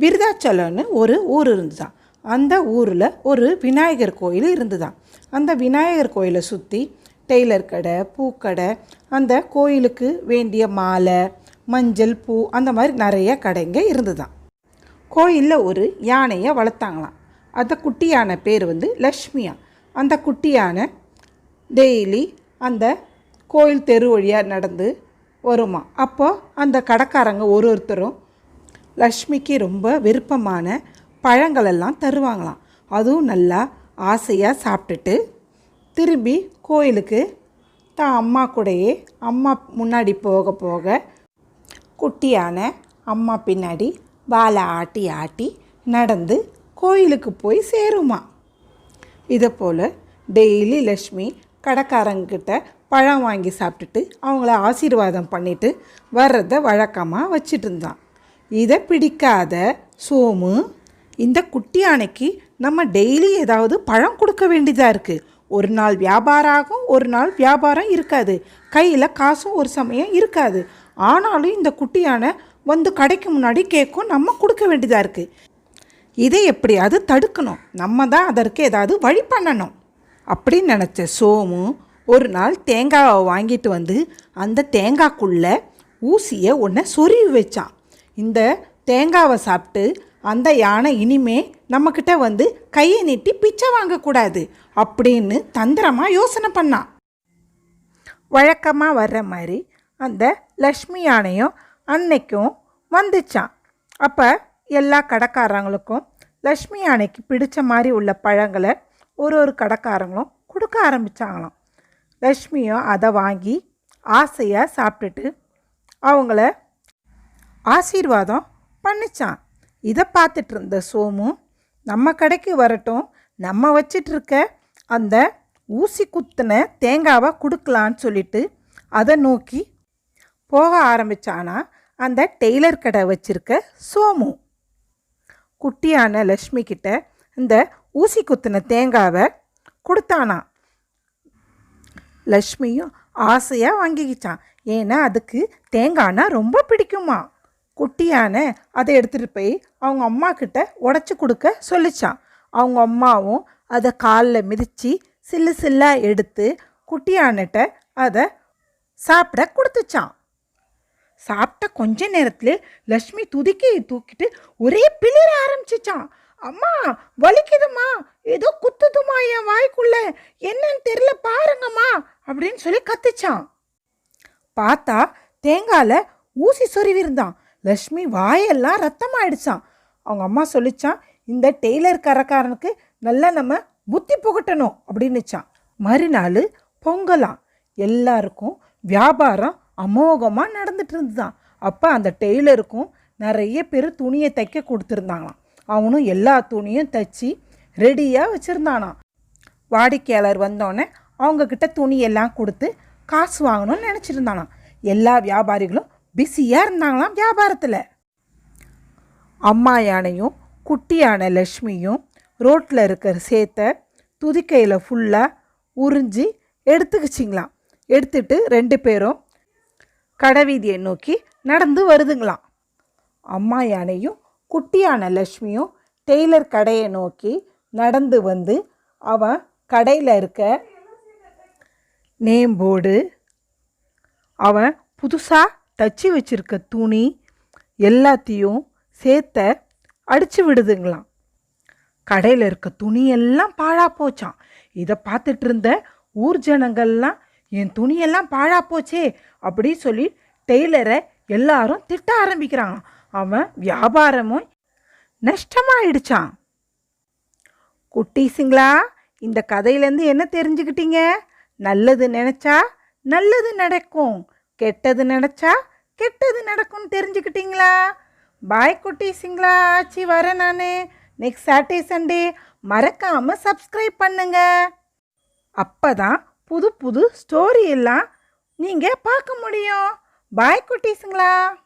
விருதாச்சலம்னு ஒரு ஊர் இருந்துதான். அந்த ஊரில் ஒரு விநாயகர் கோயில் இருந்துதான். அந்த விநாயகர் கோயிலை சுற்றி டெய்லர் கடை பூக்கடை அந்த கோயிலுக்கு வேண்டிய மாலை மஞ்சள் பூ அந்த மாதிரி நிறைய கடைங்க இருந்துதான். கோயிலில் ஒரு யானையை வளர்த்தாங்களாம். அந்த குட்டி யானை பேர் வந்து லக்ஷ்மியா. அந்த குட்டி யானை டெய்லி அந்த கோயில் தெரு வழியாக நடந்து வருமா. அப்போ அந்த கடைக்காரங்க ஒரு ஒருத்தரும் லக்ஷ்மிக்கு ரொம்ப விருப்பமான பழங்களெல்லாம் தருவாங்களாம். அதுவும் நல்லா ஆசையாக சாப்பிட்டுட்டு திரும்பி கோயிலுக்கு தான் அம்மா கூடயே அம்மா முன்னாடி போக போக குட்டியான அம்மா பின்னாடி வாழை ஆட்டி ஆட்டி நடந்து கோயிலுக்கு போய் சேருமா. இதை போல் டெய்லி லக்ஷ்மி கடைக்காரங்கிட்ட பழம் வாங்கி சாப்பிட்டுட்டு அவங்கள ஆசீர்வாதம் பண்ணிவிட்டு வர்றதை வழக்கமாக வச்சிட்டு இருந்தான். இதை பிடிக்காத சோமு இந்த குட்டி யானைக்கு நம்ம டெய்லி ஏதாவது பழம் கொடுக்க வேண்டியதாக இருக்குது ஒரு நாள் வியாபாரம் ஆகும் ஒரு நாள் வியாபாரம் இருக்காது. கையில் காசும் ஒரு சமயம் இருக்காது. ஆனாலும் இந்த குட்டி யானை வந்து கடைக்கு முன்னாடி கேட்கும் நம்ம கொடுக்க வேண்டியதாக இருக்குது இதை எப்படியாவது தடுக்கணும். நம்ம தான் அதற்கு ஏதாவது வழி பண்ணணும். அப்படின்னு நினச்ச சோமு ஒரு நாள் தேங்காவை வாங்கிட்டு வந்து அந்த தேங்காய்க்குள்ளே ஊசியை ஒன்றை சொருவி வச்சான். இந்த தேங்காவை சாப்பிட்டு அந்த யானை இனிமே நம்மக்கிட்ட வந்து கையை நீட்டி பிச்சை வாங்கக்கூடாது அப்படின்னு தந்திரமாக யோசனை பண்ணான் வழக்கமாக வர்ற மாதிரி அந்த லக்ஷ்மி யானையும் அன்னைக்கும் வந்துச்சான் அப்போ எல்லா கடைக்காரங்களுக்கும் லக்ஷ்மி யானைக்கு பிடித்த மாதிரி உள்ள பழங்களை ஒரு ஒரு கடைக்காரங்களும் கொடுக்க ஆரம்பித்தாங்களாம் லக்ஷ்மியும் அதை வாங்கி ஆசையாக சாப்பிட்டுட்டு அவங்கள ஆசீர்வாதம் பண்ணிச்சான். இதை பார்த்துட்டு இருந்த சோமு நம்ம கடைக்கு வரட்டும் நம்ம வச்சிட்ருக்க அந்த ஊசி குத்தின தேங்காவை கொடுக்கலான்னு சொல்லிட்டு அதை நோக்கி போக ஆரம்பித்தானா அந்த டெய்லர் கடை வச்சிருக்க சோமு. குட்டியான லக்ஷ்மி கிட்ட இந்த ஊசி குத்தின தேங்காவை கொடுத்தானா. லக்ஷ்மியும் ஆசையாக வாங்கிக்கிச்சான். ஏன்னா அதுக்கு தேங்காய்னா ரொம்ப பிடிக்குமா. குட்டியான அதை எடுத்துகிட்டு போய் அவங்க அம்மா கிட்ட உடச்சி கொடுக்க சொல்லிச்சான். அவங்க அம்மாவும் அதை காலில் மிதித்து சில்லு சில்லாக எடுத்து குட்டியானிட்ட அதை சாப்பிட கொடுத்துச்சான். சாப்பிட்ட கொஞ்ச நேரத்தில் லக்ஷ்மி துதிக்கையை தூக்கிட்டு ஒரே பிளிர ஆரம்பிச்சிச்சான். அம்மா வலிக்குதுமா ஏதோ குத்துதுமா என் வாய்க்குள்ள. என்னன்னு தெரியல பாருங்கம்மா அப்படின்னு சொல்லி கத்துச்சான். பார்த்தா தேங்காயில் ஊசி சொருவிருந்தான் லக்ஷ்மி வாயெல்லாம் ரத்தமாயிடுச்சான் அவங்க அம்மா சொல்லிச்சான் இந்த டெய்லர் கரக்காரனுக்கு நல்லா நம்ம புத்தி புகட்டணும் அப்படின்னுச்சான் மறுநாள் பொங்கலாம். எல்லாருக்கும் வியாபாரம் அமோகமாக நடந்துட்டு இருந்துதான் அப்போ அந்த டெய்லருக்கும் நிறைய பேர் துணியை தைக்க கொடுத்துருந்தாங்களாம். அவனும் எல்லா துணியும் தைச்சி ரெடியாக வச்சுருந்தானாம். வாடிக்கையாளர் வந்தோடனே அவங்கக்கிட்ட துணியெல்லாம் கொடுத்து காசு வாங்கணும்னு நினச்சிருந்தானாம் எல்லா வியாபாரிகளும் பிஸியாக இருந்தாங்களாம் வியாபாரத்தில். அம்மா யானையும் குட்டியான லக்ஷ்மியும் ரோட்டில் இருக்கிற சேத்தை துதிக்கையில் ஃபுல்லாக உறிஞ்சி எடுத்துக்கிச்சிங்களாம். எடுத்துட்டு ரெண்டு பேரும் கடைவீதியை நோக்கி நடந்து வருதுங்களாம். அம்மா யானையும் குட்டியான லக்ஷ்மியும் டெய்லர் கடையை நோக்கி நடந்து வந்து அவன் கடையில் இருக்க நேம் போர்டு அவன் புதுசாக தச்சு வச்சிருக்க துணி எல்லாத்தையும் சேர்த்த அடித்து விடுதுங்களாம். கடையில் இருக்க துணியெல்லாம் பாழாக போச்சான் இதை பார்த்துட்டு இருந்த ஊர் ஜனங்கள்லாம் என் துணியெல்லாம் பாழா போச்சே அப்படி சொல்லி டெய்லரை எல்லாரும் திட்ட ஆரம்பிக்கிறாங்க. அவன் வியாபாரமும் நஷ்டமாயிடுச்சான் குட்டீஸுங்களா இந்த கதையிலேருந்து என்ன தெரிஞ்சுக்கிட்டீங்க? நல்லது நினச்சா நல்லது நடக்கும். கெட்டது நினச்சா கெட்டது நடக்கும்னு தெரிஞ்சுக்கிட்டீங்களா? பாய் குட்டீஸுங்களா ஆச்சு வரேன் நான். நெக்ஸ்ட் சாட்டர்டே சண்டே மறக்காமல் சப்ஸ்கிரைப் பண்ணுங்க. அப்போ தான் புது புது ஸ்டோரி எல்லாம் நீங்கள் பார்க்க முடியும். பாய் குட்டீஸுங்களா